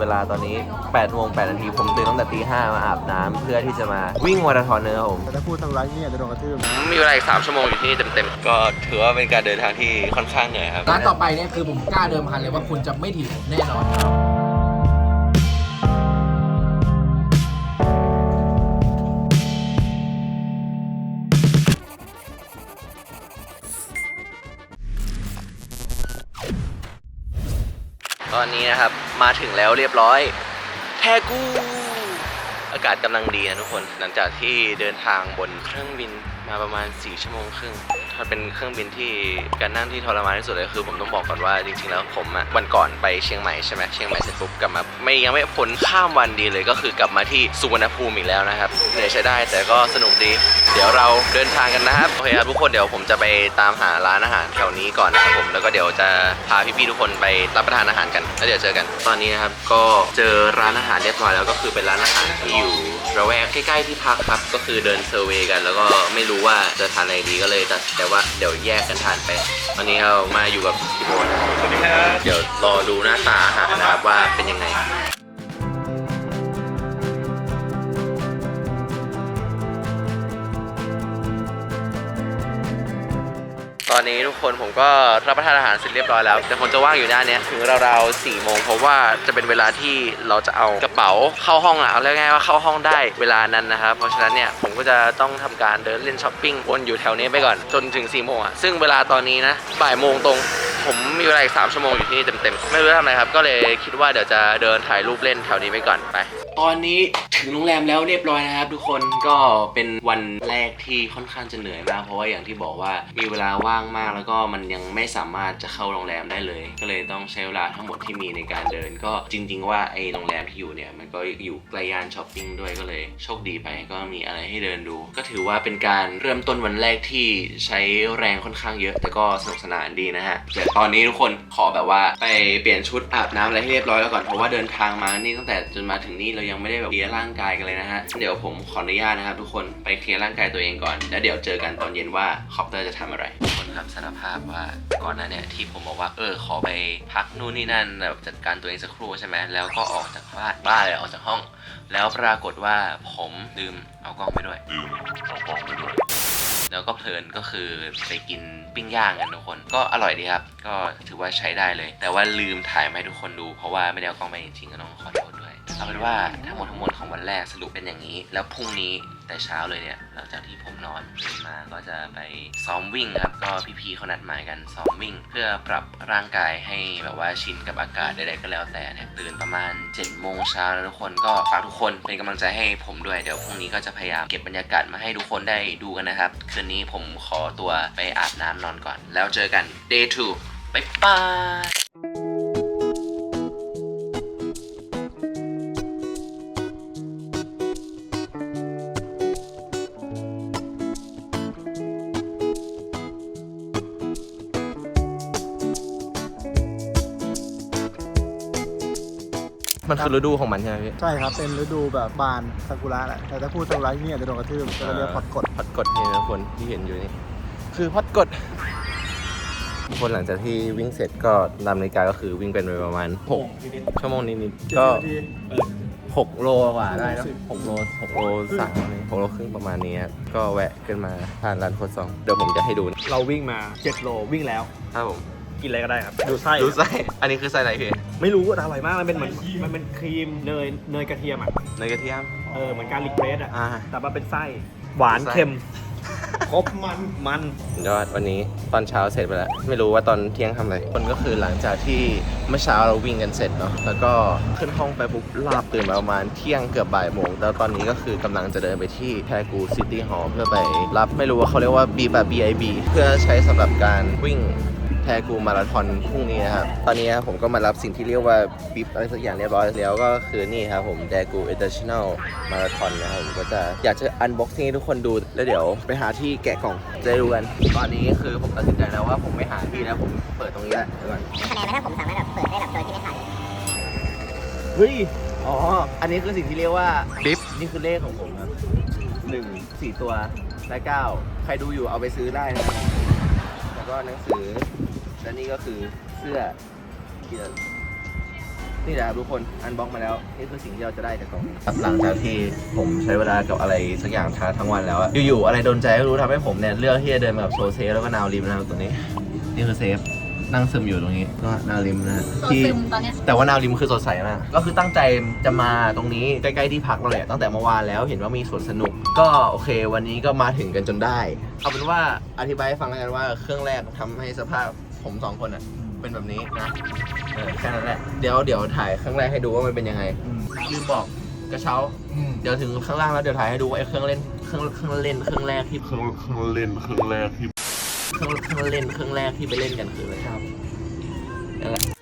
เวลาตอนนี้8โมง8นาทีผมตื่นตั้งแต่ตีห้ามาอาบน้ำเพื่อที่จะมาวิ่งมาราธอนเนื้อะผม แต่ถ้าพูดทางไลฟ์เนี่ยจะโดนกระทืบนะมีเวลาอีก3ชั่วโมงอยู่ที่นี่เต็มๆ ก็ถือว่าเป็นการเดินทางที่ค่อนข้างเหนื่อยครับ ร้านต่อไปเนี่ยคือผมกล้าเดิมพันเลยว่าคุณจะไม่ถึงแน่นอน ตอนนี้นะครับมาถึงแล้วเรียบร้อย แทกูอากาศกำลังดีนะทุกคน หลังจากที่เดินทางบนเครื่องบินมาประมาณ 4 ชั่วโมงครึ่ง ถ้าเป็นเครื่องบินที่การนั่งที่ทรมานที่สุดเลยคือ ผมต้องบอกก่อนว่าจริงๆแล้วผมอะวันก่อนไปเชียงใหม่ใช่ไหมเชียงใหม่เสร็จปุ๊บกลับมาไม่ยังไม่พ้นข้ามวันดีเลยก็คือกลับมาที่สุวรรณภูมิอีกแล้วนะครับเหนื่อยใช้ได้แต่ก็สนุกดี เดี๋ยวเราเดินทางกันนะครับโอเคครับทุกคนเดี๋ยวผมจะไปตามหาร้านอาหารแถวนี้ก่อนนะครับผมแล้วก็เดี๋ยวจะพาพี่ๆทุกคนไปรับประทานอาหารกันแล้วเดี๋ยวเจอกัน ตอนนี้นะครับก็เจอร้านอาหารเรียบร้อยแล้วก็คือเป็นร้านอาหารที่อยู่ระแวกใกล้ๆที่พักครับก็คือเดินเซอร์เวยกัน แล้วก็ไม่รู้ว่าจะทานอะไรดีก็เลยตัดใจว่าเดี๋ยวแยกกันทานไปตอนนี้เรามาอยู่กับพี่โบนะสวัสดีครับเดี๋ยวรอดูหน้าตาอาหารนะครับว่าเป็นยังไง ตอนนี้ทุกคนผมก็รับประทานอาหารเสร็จเรียบร้อยแล้ว แต่ผมจะว่างอยู่หน้าเนี้ยถึงราวๆ4โมงเพราะว่าจะเป็นเวลาที่เราจะเอากระเป๋าเข้าห้องอะเอาเรียกง่ายว่าเข้าห้องได้เวลานั้นนะครับ เพราะฉะนั้นเนี่ยผมก็จะต้องทำการเดินเล่นช้อปปิ้งวนอยู่แถวนี้ไปก่อนจนถึง4โมงอะซึ่งเวลาตอนนี้นะบ่ายโมงตรงผมมีเวลาอีก3ชั่วโมงอยู่ที่นี่เต็มๆไม่รู้จะทำอะไรครับก็เลยคิดว่าเดี๋ยวจะเดินถ่ายรูปเล่นแถวนี้ไปก่อนไป ตอนนี้ถึงโรงแรมแล้วเรียบร้อยนะครับทุกคนก็เป็นวันแรกที่ค่อนข้างจะเหนื่อยมาก เพราะว่าอย่างที่บอกว่ามีเวลาว่างมากแล้วก็มันยังไม่สามารถจะเข้าโรงแรมได้เลย ก็เลยต้องใช้เวลาทั้งหมดที่มีในการเดิน ก็จริง ๆ ว่าไอโรงแรมที่อยู่เนี่ยมันก็อยู่ใกล้ย่านช้อปปิ้งด้วยก็เลยโชคดีไปก็มีอะไรให้เดินดู ก็ถือว่าเป็นการเริ่มต้นวันแรกที่ใช้แรงค่อนข้างเยอะ แต่ก็สนุกสนานดีนะฮะเดี๋ยวตอนนี้ทุกคนขอแบบว่าไปเปลี่ยนชุดอาบน้ำอะไรให้เรียบร้อยแล้วก่อนเพราะว่าเดินทางมานี่ตั้งแต่จนมาถึงนี่เรายังไม่ได้แบบเคลียร์ร่างกายกันเลยนะฮะ เดี๋ยวผมขออนุญาตนะครับ ทุกคนไปเคลียร์ร่างกายตัวเองก่อน แล้วเดี๋ยวเจอกันตอนเย็นว่าคอปเตอร์จะทำอะไรทุกคนครับสารภาพว่าก่อนหน้าเนี่ยที่ผมบอกว่าเออขอไปพักนู่นนี่นั่นแบบจัดการตัวเองสักครู่ใช่ไหมแล้วก็ออกจากบ้านบ้านเลยออกจากห้อง แล้วปรากฏว่าผมลืมเอากล้องไปด้วยแล้วก็เพลินก็คือไปกินปิ้งย่างกันทุกคน ก็อร่อยดีครับ ก็ถือว่าใช้ได้เลย แต่ว่าลืมถ่ายมาให้ทุกคนดู เพราะว่าไม่ได้เอากล้องไปจริงๆก็ต้องขอโทษด้วย เอาเป็นว่าทั้งหมดทั้งมวลของวันแรกสรุปเป็นอย่างนี้ แล้วพรุ่งนี้แต่เช้าเลยเนี่ยหลังจากที่ผมนอนตื่นมาก็จะไปซ้อมวิ่งครับก็พี่ๆเขานัดหมายกันซ้อมวิ่ง เพื่อปรับร่างกายให้แบบว่าชินกับอากาศใดๆก็แล้วแต่เนี่ยตื่นประมาณ7จ็ดโมงเช้าแล้วทุกคนก็ฝากทุกคนเป็นกำลังใจให้ผมด้วยเดี๋ยวพรุ่งนี้ก็จะพยายามเก็บบรรยากาศมาให้ทุกคนได้ดูกันนะครับ คืนนี้ผมขอตัวไปอาบน้ำนอนก่อน แล้วเจอกัน day 2บ๊ายบาย มันคือฤดูของมันใช่ไหมพี่ ใช่ครับ เป็นฤดูแบบบานซากุระแหละ แต่ถ้าพูดทางไลฟ์เนี่ยจะโดนกระทืบจะเรียกพอดกดพอดกดนี่นะคนที่เห็นอยู่นี่ คือพอดกด คนหลังจากที่วิ่งเสร็จก็ตามนาฬิกาก็คือวิ่งเป็นไปประมาณ6ชั่วโมงนิดๆก็ 6 โลกว่าได้แล้ว6โล6โลสามนี่6โลครึ่งประมาณนี้ครับก็แวะขึ้นมาทานร้านโคตรซอง เดี๋ยวผมจะให้ดูนะเราวิ่งมา 7 โลวิ่งแล้วครับผม กินอะไรก็ได้ครับ ดูไส้ดูไส้ อันนี้คือไส้อะไรพี่ไม่รู้แต่อร่อยมาก มันเป็นเหมือน มันเป็นครีมเนยเนยกระเทียมอะ เนยกระเทียม เออ เหมือนการลิกเบรดอะ อ่า แต่ว่าเป็นไส้ หวานไส้เค็ม ครบมัน มัน ยอดวันนี้ตอนเช้าเสร็จไปแล้ว ไม่รู้ว่าตอนเที่ยงทำอะไรคนก็คือหลังจากที่เมื่อเช้าเราวิ่งกันเสร็จเนาะแล้วก็ขึ้นห้องไปปุ๊บลาบตื่นมาประมาณเที่ยงเกือบบ่ายโมงแล้วตอนนี้ก็คือกำลังจะเดินไปที่แทกูซิตี้ฮอลล์เพื่อไปรับไม่รู้ว่าเขาเรียกว่า B แบบ BIB เพื่อใช้สำหรับการวิ่ง แทกูมาราธอนพรุ่งนี้นะครับ ตอนนี้ผมก็มารับสิ่งที่เรียกว่าบิบอะไรสักอย่างเรียบร้อยแล้วก็คือนี่ครับผมแทกู International Marathon นะครับผมก็จะอยากจะอันบ็อกซิ่งให้ทุกคนดู แล้วเดี๋ยวไปหาที่แกะกล่องจะได้ดูกัน ตอนนี้คือผมตัดสินใจแล้วว่าผมไม่หาที่แล้วผมเปิดตรงนี้แหละเดี๋ยวก่อนคะแนนไหมถ้าผมสามารถแบบเปิดได้แบบโดยที่ไม่ขาดเลยเฮ้ย อ๋อ อันนี้คือสิ่งที่เรียกว่าบิบนี่คือเลขของผมครับหนึ่งสี่ตัวและเก้าใครดูอยู่เอาไปซื้อได้นะครับแล้วก็หนังสือ และนี่ก็คือเสื้อที่นี่แหละครับทุกคนอันบ็อกมาแล้วนี่คือสิ่งที่เราจะได้จากกล่องนี้ ครับหลังจากที่ผมใช้เวลากับอะไรสักอย่างทั้งทั้งวันแล้วอะอยู่ๆอะไรโดนใจก็รู้ทำให้ผมเนี่ยเลือกที่จะเดินมากับโซเซฟแล้วก็นาวริมนะครับตัวนี้ นี่คือเซฟนั่งซึมอยู่ตรงนี้ก็นาวริมนะฮะตัวที่ซึมตอนเนี้ยแต่ว่านาวริมคือสดใสมากก็คือตั้งใจจะมาตรงนี้ใกล้ๆที่พักเราแหละตั้งแต่เมื่อวานแล้วเห็นว่ามีสวนสนุก ก็โอเค วันนี้ก็มาถึงกันจนได้เอาเป็นว่าอธิบายให้ฟังแล้วกันว่าเครื่องแรกทำให้สภาพ ผมสองคนอะ เป็นแบบนี้นะเออแค่นั้นแหละเดี๋ยวเดี๋ยวถ่ายเครื่องแรกให้ดูว่ามันเป็นยังไงลืมบอกกระเช้า เดี๋ยวถึงข้างล่างแล้วเดี๋ยวถ่ายให้ดูว่าไอ้เครื่องเล่นเครื่องเครื่องเล่นเครื่องแรกที่เครื่องเครื่องเล่นเครื่องแรกที่เครื่องเครื่องเล่นเครื่องแรกที่ไปเล่นกันคืออะไรครับนั่นแหละ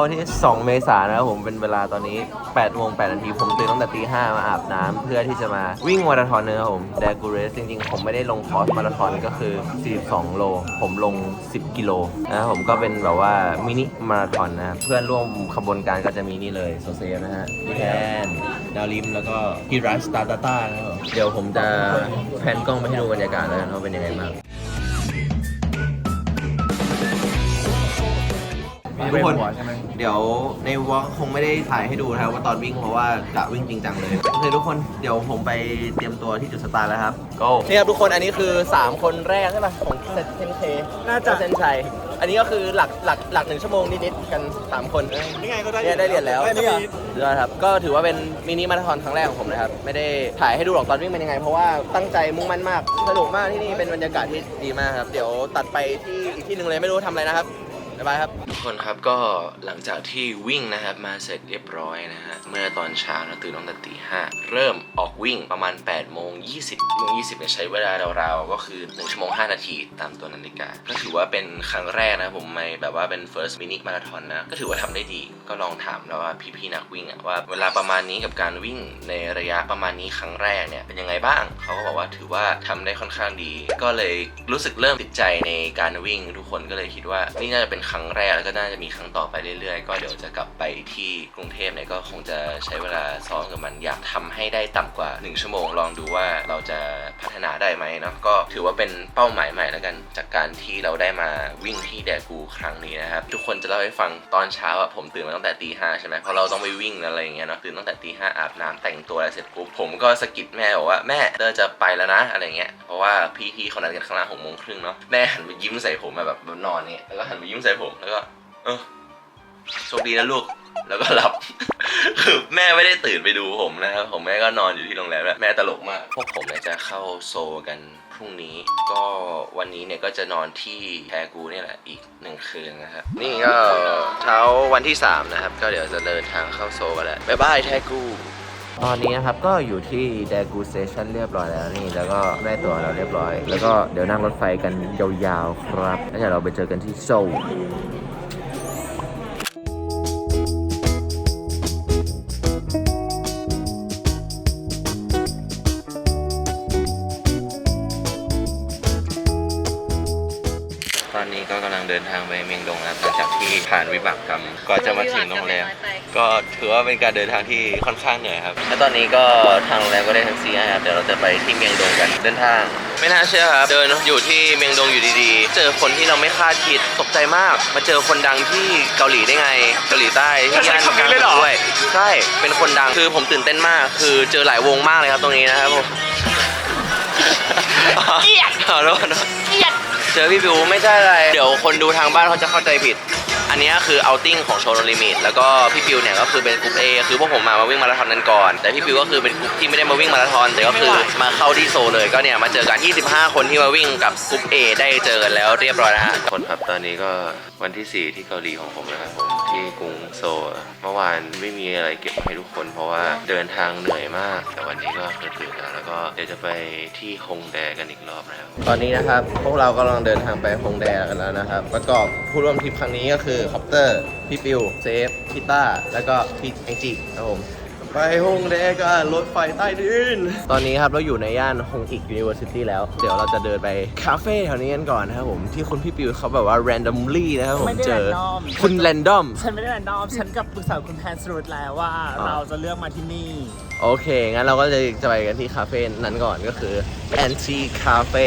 เช้าวันที่ 2 เมษายนนะครับผมเป็นเวลาตอนนี้8โมง8นาที ผมตื่นตั้งแต่ตี5มาอาบน้ำเพื่อที่จะมาวิ่งมาราธอนนะครับผมแดกูเรสจริงๆ ผมไม่ได้ลงคอร์สมาราธอนก็คือ 42 โล ผมลง 10 กิโลนะครับผมก็เป็นแบบว่ามินิมาราธอนนะเพื่อนร่วมขบวนการก็จะมีนี่เลยโซเซนะฮะพี่แทนดาวลิมแล้วก็พี่รัสตาตาต้านะครับเดี๋ยวผมจะแพนกล้องไปให้ดูบรรยากาศแล้วกันว่าเป็นยังไงบ้าง ทุกคนใช่ไหมเดี๋ยวในวอล์กคงไม่ได้ถ่ายให้ดูนะครับว่าตอนวิ่งเพราะว่ากะวิ่งจริงจังเลยโอเคทุกคนเดี๋ยวผมไปเตรียมตัวที่จุดสตาร์ทแล้วครับก็นี่ครับทุกคนอันนี้คือ 3 คนแรกใช่ไหมของเซนเคน่าจะเซนชัยอันนี้ก็คือหลักหลักหลักหนึ่งชั่วโมงนิดๆกัน 3 คนนี่ไงก็ได้เนี่ยได้เหรียญแล้วได้เหรียญเดือครับก็ถือว่าเป็นมินิมาราธอนครั้งแรกของผมนะครับไม่ได้ถ่ายให้ดูหรอกตอนวิ่งเป็นยังไง เพราะว่าตั้งใจมุ่งมั่นมากสนุกมากที่นี่เป็นบรรยากาศที่ดีมากครับเดี๋ยวตัดไปที่อีกที่หนึ่งเลยไม่รู้ทำอะไรนะครับ บ๊ายบายครับทุกคนครับก็หลังจากที่วิ่งนะครับมาเสร็จเรียบร้อยนะฮะเมื่อตอนเช้าเราตื่นตั้งแต่ตีห้าเริ่มออกวิ่งประมาณ8โมง20โมง20เนี่ยใช้เวลาราวๆก็คือ1ชั่วโมง5 นาทีตามตัวนาฬิกา ก็ถือว่าเป็นครั้งแรกนะผมไม่แบบว่าเป็น first mini marathon นะ ก็ถือว่าทำได้ดี ก็ลองถามแล้วว่าพี่ๆนักวิ่งอะว่าเวลาประมาณนี้กับการวิ่งในระยะประมาณนี้ครั้งแรกเนี่ยเป็นยังไงบ้าง เขาก็บอกว่าถือว่าทำได้ค่อนข้างดี ก็เลยรู้สึกเริ่มติดใจในการวิ่งทุกคนก็เลยคิดว่านี่น่าจะเป็นครั้งแรกแล้วก็น่าจะมีครั้งต่อไปเรื่อยๆ ก็เดี๋ยวจะกลับไปที่กรุงเทพเนี่ยก็คงจะใช้เวลาซ้อมกับมันอยากทำให้ได้ต่ำกว่า 1 ชั่วโมง ลองดูว่าเราจะพัฒนาได้ไหมเนาะก็ถือว่าเป็นเป้าหมายใหม่แล้วกันจากการที่เราได้มาวิ่งที่แดกูครั้งนี้นะครับทุกคนจะเล่าให้ฟังตอนเช้าอะผมตื่นมาตั้งแต่ตีห้าใช่ไหมเพราะเราต้องไปวิ่งอะไรอย่างเงี้ยเนาะตื่นตั้งแต่ตีห้าอาบน้ำแต่งตัวอะไรเสร็จปุ๊บผมก็สะกิดแม่บอกว่าแม่เตอร์จะไปแล้วนะอะไรเงี้ยเพราะว่าพี่ๆเขานัดกันข้างล่างหกโมงครึ่งเนาะแม่หันไปยิ้มใส่ผมแบบนอนเนี่ยแล้วก็หันไปยิ้มใส่ผมแล้วก็เออโชคดีนะลูกแล้วก็หลับ คือแม่ไม่ได้ตื่นไปดูผมนะครับผมแม่ก็นอนอยู่ที่โรงแรมแล้วแม่ตลกมาก พวกผมเนี่ยจะเข้าโซกันพรุ่งนี้ ก็วันนี้เนี่ยก็จะนอนที่แทกูเนี่ยแหละอีกหนึ่งคืนนะครับนี่ก็เช้าวันที่ 3 นะครับ ก็เดี๋ยวจะเดินทางเข้าโซกันแล้วบ๊ายบายแทกู ตอนนี้นะครับก็อยู่ที่แดกูสเตชันเรียบร้อยแล้วนี่ แล้วก็ได้ตั๋วเราเรียบร้อย แล้วก็เดี๋ยวนั่งรถไฟกันยาวๆครับ แล้วเดี๋ยวเราไปเจอกันที่โซลตอนนี้ก็กำลังเดินทางไปเมียงดงนะครับหลังจากที่ ผ่านวิบากกรรมก็จะมาถึงโรงแรมก็ถือว่าเป็นการเดินทางที่ค่อนข้างเหนื่อยครับและตอนนี้ก็ทางโรงแรมก็ได้แท็กซี่ให้ครับเดี๋ยวเราจะไปที่เมียงดงกันเดินทาง ไม่น่าเชื่อครับเดินอยู่ที่เมียงดงอยู่ดีๆ เจอคนที่เราไม่คาดคิดตกใจมาก มาเจอคนดังที่เกาหลีได้ไงเกาหลีใต้ที่ย่านกลางเมืองด้วยใช่เป็นคนดังคือผมตื่นเต้นมาก คือเจอหลายวงมากเลยครับตรงนี้นะครับผมเกลียดขอโทษนะเจอพี่บิวไม่ใช่อะไร เดี๋ยวคนดูทางบ้านเขาจะเข้าใจผิด อันนี้คือเอาติ้งของโชว์โนลิมิตแล้วก็พี่บิวเนี่ยก็คือเป็นกลุ่ม A คือพวกผมมามาวิ่งมาราธอนกันก่อน แต่พี่บิวก็คือเป็นกลุ่มที่ไม่ได้มาวิ่งมาราธอนแต่ก็คือมาเข้าที่โซเลยก็เนี่ยมาเจอกัน 25 คนที่มาวิ่งกับกลุ่ม A ได้เจอกันแล้วเรียบร้อยนะฮะคนครับตอนนี้ก็วันที่ 4 ที่เกาหลีของผมนะครับผมที่กรุงโซลเมื่อวานไม่มีอะไรเก็บให้ทุกคน เพราะว่าเดินทางเหนื่อยมาก แต่วันนี้ก็คือตื่นแล้วแล้วก็เดี๋ยวจะไปที่ฮงแดกันอีกรอบแล้วตอนนี้นะครับพวกเรากำลังเดินทางไปฮงแดกันแล้วนะครับ ประกอบผู้ร่วมทริปครั้งนี้ก็คือคอปเตอร์พี่ปิวเซฟพิต้าแล้วก็พี่แองจีครับผม ไปฮงเดกันรถไฟใต้ดิน ตอนนี้ครับเราอยู่ในย่านฮงอีก University แล้ว เดี๋ยวเราจะเดินไปคาเฟ่แถวนี้กันก่อนนะครับผม ที่คุณพี่ปิวเขาแบบว่า randomly นะครับผมไม่ได้เจอ random คุณ random ฉันไม่ได้แรนดอม ฉันกับปรึกษาคุณแพนสรุดแล้วว่าอ่า เราจะเลือกมาที่นี่ โอเค งั้นเราก็จะจะไปกันที่คาเฟ่นั้นก่อนก็คือ Anti Cafe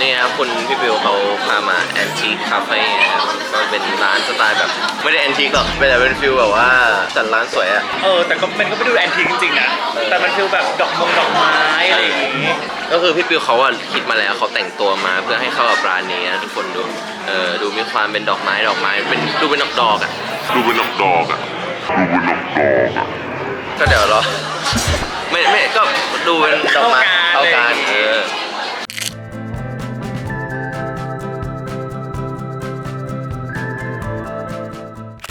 นี่ครับคุณพี่บิวเขาพามา Anti Cafe นะครับก็เป็นร้านสไตล์แบบ ไม่ได้แอนทิกหรอกเป็นแต่เป็นฟิลแบบว่าจัดร้านสวยอะเออ แต่ก็มันก็ไม่ดูแอนทีจริงๆนะ แต่มันฟีลแบบดอกมงดอกไม้อะไรอย่างงี้ ก็คือพี่ปิวเขาอะคิดมาแล้วเขาแต่งตัวมาเพื่อให้เข้ากับร้านนี้นะทุกคนดูเออดูมีความเป็นดอกไม้ดอกไม้เป็นดูเป็นดอกดอกๆอะดูเป็นดอกดอกๆอะดูเป็นดอกดอกๆอะก็เดี๋ยวรอไม่ไม่ก็ดูเป็นดอกไม้เข้ากันเข้ากันอะไรอ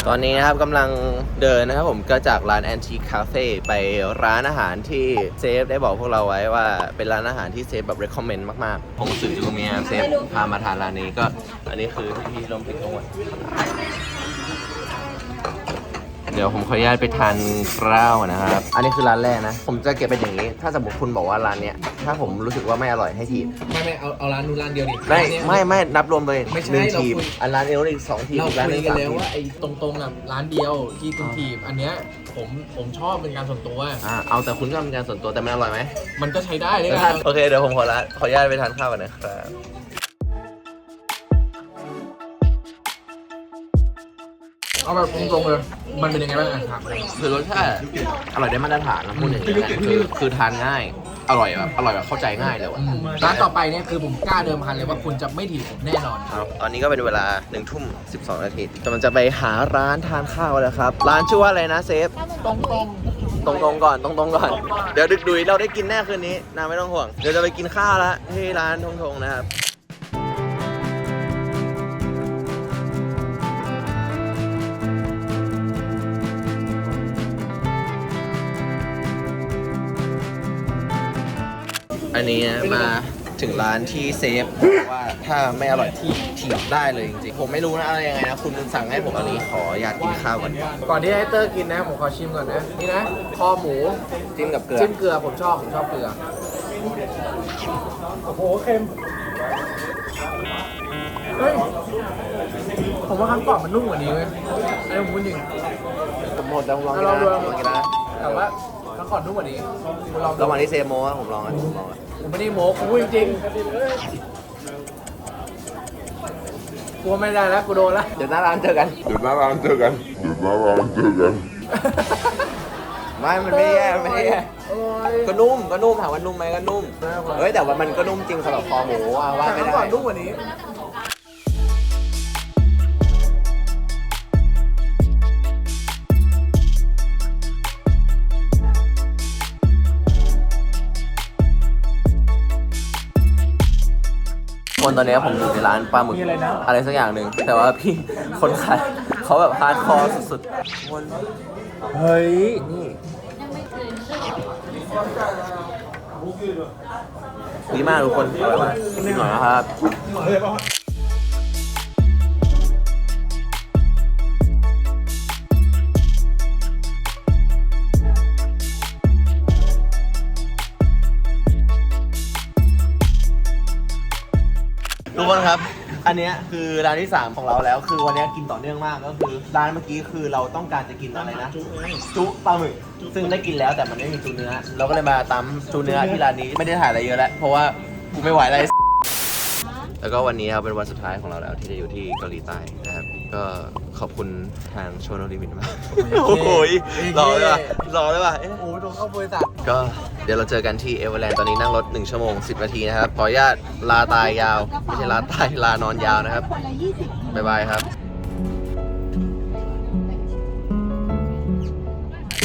ตอนนี้นะครับกำลังเดินนะครับผมก็จากร้าน Antique Cafe ไปร้านอาหารที่เซฟได้บอกพวกเราไว้ว่าเป็นร้านอาหารที่เซฟแบบ recommend มากๆ ผมสื่อจูเมียเซฟพามาทานร้านนี้ก็อันนี้คือพี่ลมพิกทั้งหมด เดี๋ยวผมขออนุญาตไปทานข้าวนะครับ อันนี้คือร้านแรกนะ ผมจะเก็บเป็นอย่างนี้ ถ้าสมมติคุณบอกว่าร้านเนี้ย ถ้าผมรู้สึกว่าไม่อร่อยให้ทีบไม่ไม่เอาเอาร้านนู้นร้านเดียวดิไม่ร้านเนี้ย ไม่ไม่นับรวมเลยไม่ใช่หนึ่งเราทีบคุย อันร้านเอลอีกสองทีบเราอีกร้านคุหนึยงกันสามแล้วทีบ ว่าไอ้ตรงๆอะร้านเดียวที่คุณทีบอันเนี้ยผมผมชอบเป็นการส่วนตัว อ่าเอาแต่คุณก็ทำงานส่วนตัวแต่มันอร่อยไหมมันก็ใช้ได้ด้วยถ้ากัน โอเคเดี๋ยวผมขอละขออนุญาตไปทานข้าวกันนะครับ เอาแบบตรงๆเลย มันเป็นยังไงบ้างอะครับ คือรสชาติอร่อยได้มาตรฐานนะพูดอย่างนี้นะคือคือทานง่าย อร่อยแบบอร่อยแบบเข้าใจง่ายเลยว่ะอืมร้านต่อไปเนี่ยคือผมกล้าเดิมพันเลยว่าคุณจะไม่ถีบผมแน่นอนเอาตอนนี้ก็เป็นเวลา1นึ่ทุ่มสินาทีกำลังจะไปหาร้านทานข้าวแล้วครับ ร้านชื่อว่าอะไรนะเซฟตรงตรงๆก่อนตรงๆก่อน เดี๋ยวดึกดุยเราได้กินแน่คืนนี้นาไม่ต้องห่วง เดี๋ยวจะไปกินข้าวละที่ร้านทงทงนะครับ อันนี้มาถึงร้านที่เซฟบอกว่าถ้าไม่อร่อยที่ถีบได้เลยจริงๆ ผมไม่รู้นะอะไรยังไงนะ คุณสั่งให้ผมอันนี้ขออยากกินข้าวก่อนๆก่อนที่ไอเตอร์กินนะ ผมขอชิมก่อนนะ นี่นะคอหมูจิ้มกับเกลือจิ้มเกลือผมชอบ ผมชอบเกลือ โอ้โหเค็มเฮ้ยผมว่าครั้งก่อนมันนุ่มกว่านี้เว้ยไอ้ผมพูดจริงผมหมดแล้วผมลองกินลองนะดูลองกินนะแต่ว่า ครั้งก่อนนุ่มกว่านี้คุณลองดูระหว่างที่เซฟโมอะผมลองอะผมลองอะผมไม่ได้โม้กูพูดจริงๆกลัวไม่ได้แล้วกูโดนแล้วเดี๋ยวหน้าร้านเจอกันเดี๋ยวหน้าร้านเจอกันเดี๋ยวหน้าร้านเจอกันไม่มันไม่ได้แย่มันไม่ได้แย่ก็นุ่มก็นุ่มถามว่านุ่มไหมก็นุ่มเฮ้ยแต่ว่ามันก็นุ่มจริงสำหรับคอหมูว่าว่าแต่ไม่ครั้งได้ก่อนนุ่มกว่านี้ คนตอนนี้ผมอยู่ในร้านปลาหมึกอะไรสักอย่างหนึ่งแต่ว่าพี่คนขายเขาแบบฮาร์ดคอร์สุดๆคนเฮ้ยนี่ดีมากทุกคนอร่อยมากนิดหน่อยนะครับ ทุกคนครับ อันเนี้ยคือร้านที่ 3 ของเราแล้ว คือวันเนี้ยกินต่อเนื่องมากก็คือ ร้านเมื่อกี้คือเราต้องการจะกินอะไรนะ จุปลาหมึกซึ่งได้กินแล้วแต่มันไม่มีจุเนื้อ เราก็เลยมาตำจุเนื้อที่ร้านนี้ไม่ได้ถ่ายอะไรเยอะแล้ว เพราะว่ากูไม่ไหวแล้วไอ้ แล้วก็วันนี้ครับเป็นวันสุดท้ายของเราแล้วที่จะอยู่ที่เกาหลีใต้นะครับ ก็ขอบคุณทางโชโนลิมิตมากโอ้โหรอเลยว่ะรอเลยว่ะเอ๊ะโอ้ยโดนเข้าบริษัทก็เดี๋ยวเราเจอกันที่เอเวอร์แลนด์ตอนนี้นั่งรถ 1 ชั่วโมง 10 นาทีนะครับ ขออนุญาตลาตายยาว ไม่ใช่ลาตายลานอนยาวนะครับบ๊ายบายครับ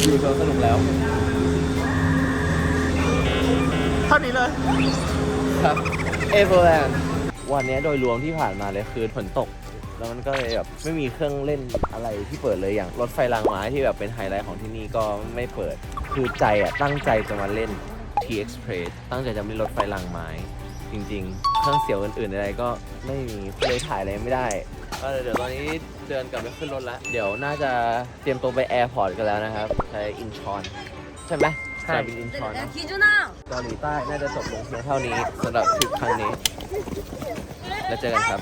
ดูโชว์สนุกแล้วเท่านี้เลยครับเอเวอร์แลนด์ วันนี้โดยรวมที่ผ่านมาเลยคือฝนตก แล้วมันก็เลยแบบไม่มีเครื่องเล่นอะไรที่เปิดเลยอย่างรถไฟรางไม้ที่แบบเป็นไฮไลท์ของที่นี่ก็ไม่เปิด คือใจอะตั้งใจจะมาเล่น T Express ตั้งใจจะมาเล่นรถไฟรางไม้จริงๆ เครื่องเสียวอื่นๆอะไรก็ไม่มีเลยถ่ายอะไรไม่ได้ก็เดี๋ยวตอนนี้เดินกลับไปขึ้นรถละเดี๋ยวน่าจะเตรียมตัวไปแอร์พอร์ตกันแล้วนะครับใช้อินชอนใช่ไหมใช่เป็นอินชอนเกาหลีใต้น่าจะจบลงเพียงเท่านี้สำหรับทริปครั้งนี้ แล้วเจอกันครับ